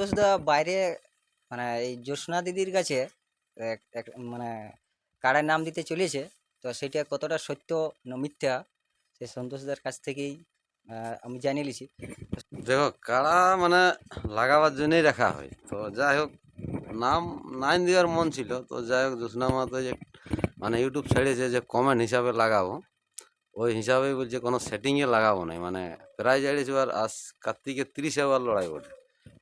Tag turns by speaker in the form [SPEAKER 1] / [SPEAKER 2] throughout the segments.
[SPEAKER 1] সন্তোষদা বাইরে মানে এই জ্যোৎস্না দিদির কাছে মানে কাড়ার নাম দিতে চলেছে, তো সেটা কতটা সত্য মিথ্যা, সে সন্তোষদার কাছ থেকেই আমি জানিয়ে নিয়েছি
[SPEAKER 2] দেখো কাড়া মানে লাগাবার জন্যই রাখা হয়। তো যাই হোক, নাম, নাইন দেওয়ার মন ছিল, তো যাই হোক জ্যোৎস্না মাতে যে মানে ইউটিউব ছেড়েছে যে কমেন্ট হিসাবে লাগাবো, ওই হিসাবেই বলছে কোনো সেটিংয়ে লাগাবো না মানে প্রায় জানিয়েছি আর আজ কার্তিকের তিরিশে ওভার লড়াই বটে।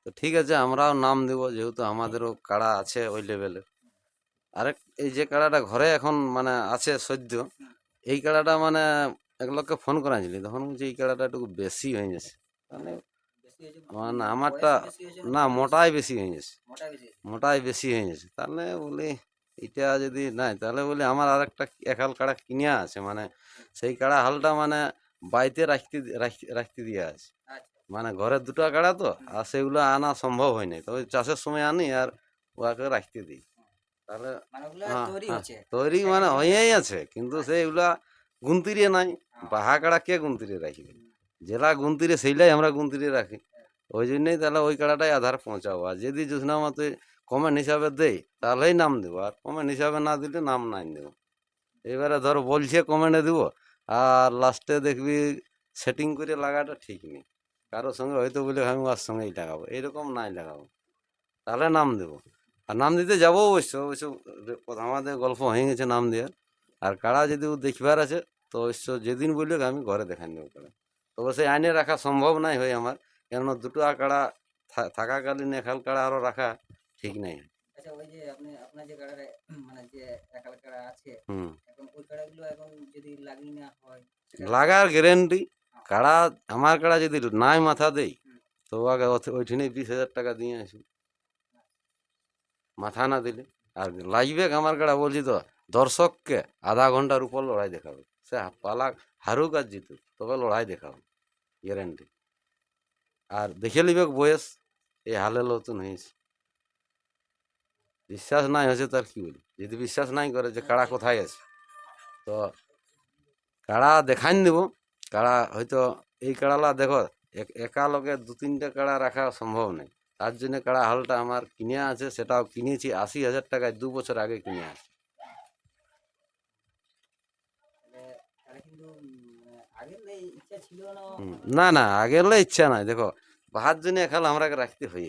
[SPEAKER 2] তো ঠিক আছে, আমরাও নাম দেবো, যেহেতু আমাদেরও কাড়া আছে ওই লেভেলে আরেক, এই যে কাড়াটা ঘরে এখন মানে আছে সদ্য, এই কাড়াটা মানে এক লোককে ফোন করেছিলি তখন বলছে এই কাড়াটা একটু বেশি হয়ে গেছে। মানে মানে আমারটা না, মোটাই বেশি হয়ে গেছে। মোটাই বেশি হয়ে গেছে। তাহলে বলি এটা যদি নাই, তাহলে বলি আমার আর একটা একাল কাড়া কিনে আছে মানে সেই কাড়া হালটা মানে বাড়িতে রাখতে রাখতে দিয়ে আছে। মানে ঘরে দুটো কাড়া তো আর সেগুলো আনা সম্ভব হয় নাই। তবে চাষের সময় আনি আর ওয়াকে রাখতে দিই। তাহলে
[SPEAKER 1] মানে
[SPEAKER 2] হ্যাঁ,
[SPEAKER 1] তৈরি
[SPEAKER 2] হ্যাঁ। তৈরি মানে হয়েই আছে কিন্তু সেইগুলা গুনতিরে নাই। বাহা কাড়া কে গুনতিরে রাখবে জেলা গুনতিরে সেইলাই আমরা গুনতিরে রাখি। ওই জন্যই তাহলে ওই কাড়াটাই আধার পৌঁছাবো। আর যদি যোজনা মতো কমেন্ট হিসাবে দেই তাহলেই নাম দেবো। আর কমেন্ট হিসাবে না দিলে নাম নাই দেবো। এবারে ধর বলছে কমেন্টে দিব আর লাস্টে দেখবি সেটিং করে লাগাটা ঠিক নেই। কারোর সঙ্গে হয়তো বলে আমি ওর সঙ্গেই লাগাবো এরকম নাই লাগাবো তাহলে নাম দেবো। আর নাম দিতে যাব অবশ্য অবশ্য আমাদের গল্প হয়ে গেছে নাম দেওয়ার। আর কারা যদি ও দেখবার আছে তো অবশ্য যেদিন বললে আমি ঘরে দেখান দেবো কাড়া তবে সেই আইনে রাখা সম্ভব নাই হয় আমার। কেননা দুটো কাড়া থাকাকালীন একাল কাড়া আরও রাখা ঠিক নাই।
[SPEAKER 1] আচ্ছা ওই যে আপনি আপনার যে কাড়ারে মানে যে একাল কাড়া আছে এখন ওই কাড়াগুলো এখন যদি লাগিয়ে না হয়
[SPEAKER 2] লাগার গ্যারেন্টি কাড়া, আমার কাড়া যদি নাই মাথা দেই, তো আগে ওইখানে বিশ হাজার টাকা দিয়ে আসি। মাথা না দিলে। আর লাগবে আমার কাড়া বলছি তো, দর্শককে আধা ঘণ্টার উপর লড়াই দেখাবে। সে পালা হারুক আর জিতুক, তবে লড়াই দেখাবে গ্যারেন্টি আর দেখে নিবে বয়স এই হালে নতুন হয়েছে। বিশ্বাস নাই হয়েছে তার কি বলি? যদি বিশ্বাস নাই করে যে কাড়া কোথায় আছে, তো কাড়া দেখান দিব কাড়া হয়তো এই কাড়ালা দেখো এক- একা লোকে দু তিনটে কাড়া রাখা সম্ভব নেই। তার জন্য কাড়া হালটা আমার কিনে আছে সেটাও কিনেছি আশি হাজার টাকায় দু বছর আগে কিনে আছে।
[SPEAKER 1] ইচ্ছা ছিল না?
[SPEAKER 2] না আগের ইচ্ছা নাই। দেখো বাহার জন্য একাল আমরা রাখতে হই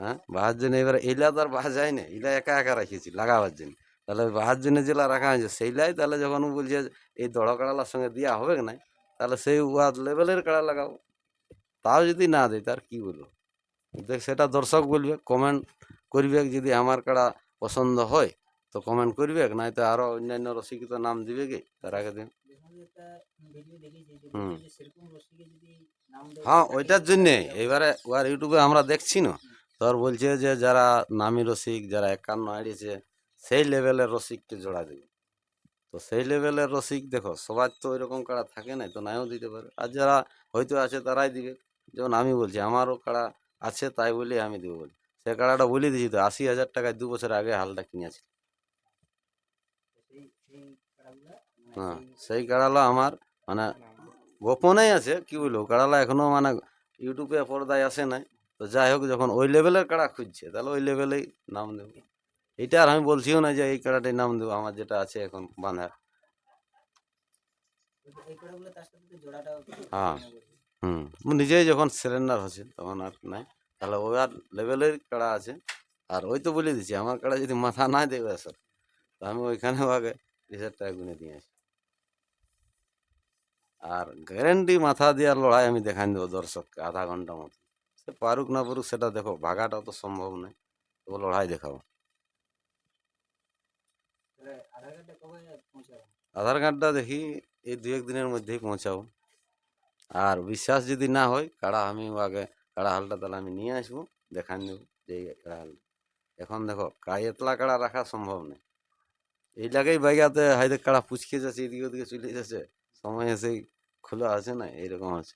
[SPEAKER 2] হ্যাঁ বাহার জন্য এবার এইলা তো আর বাহা যায় না এইলা একা একা রাখিয়েছি লাগাবার জন্য। তাহলে বাহার জন্য যেটা রাখা হয়েছে সেইলাই তাহলে যখন বলছে এই দড় কাড়ালার সঙ্গে দেওয়া হবে না তাহলে সেই ওয়ার লেভেলের কাড়া লাগাবো তাও যদি না দেয়, তার কি বলব? দেখ, সেটা দর্শক বলবে কমেন্ট করবে, যদি আমার কাড়া পছন্দ হয়, তো কমেন্ট করবে নাই তো আরও অন্যান্য রসিকিত নাম দিবে কি? তার আগে দিন। হুম। হ্যাঁ ওইটার জন্যে। এবারে ওয়ার ইউটিউবে আমরা দেখছি না। তোর বলছে যে, যারা নামি রসিক, যারা একান্ন হারিয়েছে, সেই লেভেলের রসিককে জোড়া দেবে। তো সেই লেভেলের রসিক দেখো সবার তো ওইরকম কাড়া থাকে না তো নাইও দিতে পারে। আর যারা হয়তো আছে তারাই দিবে। যেমন আমি বলছি আমারও কাড়া আছে তাই বলে আমি দেবো বলি। সে কাড়াটা বলে দিয়েছি তো আশি হাজার টাকায় দু বছর আগে হালটা কিনেছি
[SPEAKER 1] সেই সেই কাড়াগুলা মানে
[SPEAKER 2] হ্যাঁ
[SPEAKER 1] সেই-
[SPEAKER 2] সেই কাড়ালা আমার মানে গোপনেই আছে কি বলব? কাড়ালা এখনও মানে ইউটিউবে পর্দায় আসে নাই। তো যাই হোক যখন ওই লেভেলের কাড়া খুঁজছে তাহলে ওই লেভেলেই নাম দেবো। এটা আর আমি বলছিও না যে এই কাড়াটাই নাম দেবো, আমার যেটা আছে এখন বাঁধা হ্যাঁ। হুম নিজেই যখন সিলিন্ডার হচ্ছে তখন আর নাই। তাহলে ওই আর লেভেলের কাড়া আছে, আর ওই তো বলে দিচ্ছি, আমার কাড়া যদি মাথা না দেবে স্যার তো আমি ওইখানেও আগে হাজার টাকা গুনে দিয়ে আসি। আর গ্যারেন্টি মাথা দেওয়ার লড়াই আমি দেখান দেবো দর্শককে আধা ঘণ্টা মতো। সে পারুক না পারুক, সেটা দেখো, ভাগাটা তো সম্ভব নয়। তো লড়াই দেখাবো।
[SPEAKER 1] আধার কার্ডটা কবে পৌঁছাবে
[SPEAKER 2] আধার কার্ডটা দেখি এই দু এক দিনের মধ্যেই পৌঁছাবো। আর বিশ্বাস যদি না হয়, কাড়া আমি আগে, কাড়া হালটা তাহলে আমি নিয়ে আসব, দেখান দেবো যে এই কাড়া হাল। এখন দেখো কাড়া এতলা কাড়া রাখা সম্ভব নয়। এই জায়গায় বাইগাতে হয়তো কাড়া পুচকে যাচ্ছে, এদিকে ওদিকে চলে যাচ্ছে। সময় এসে খোলা আছে না, এইরকম আছে।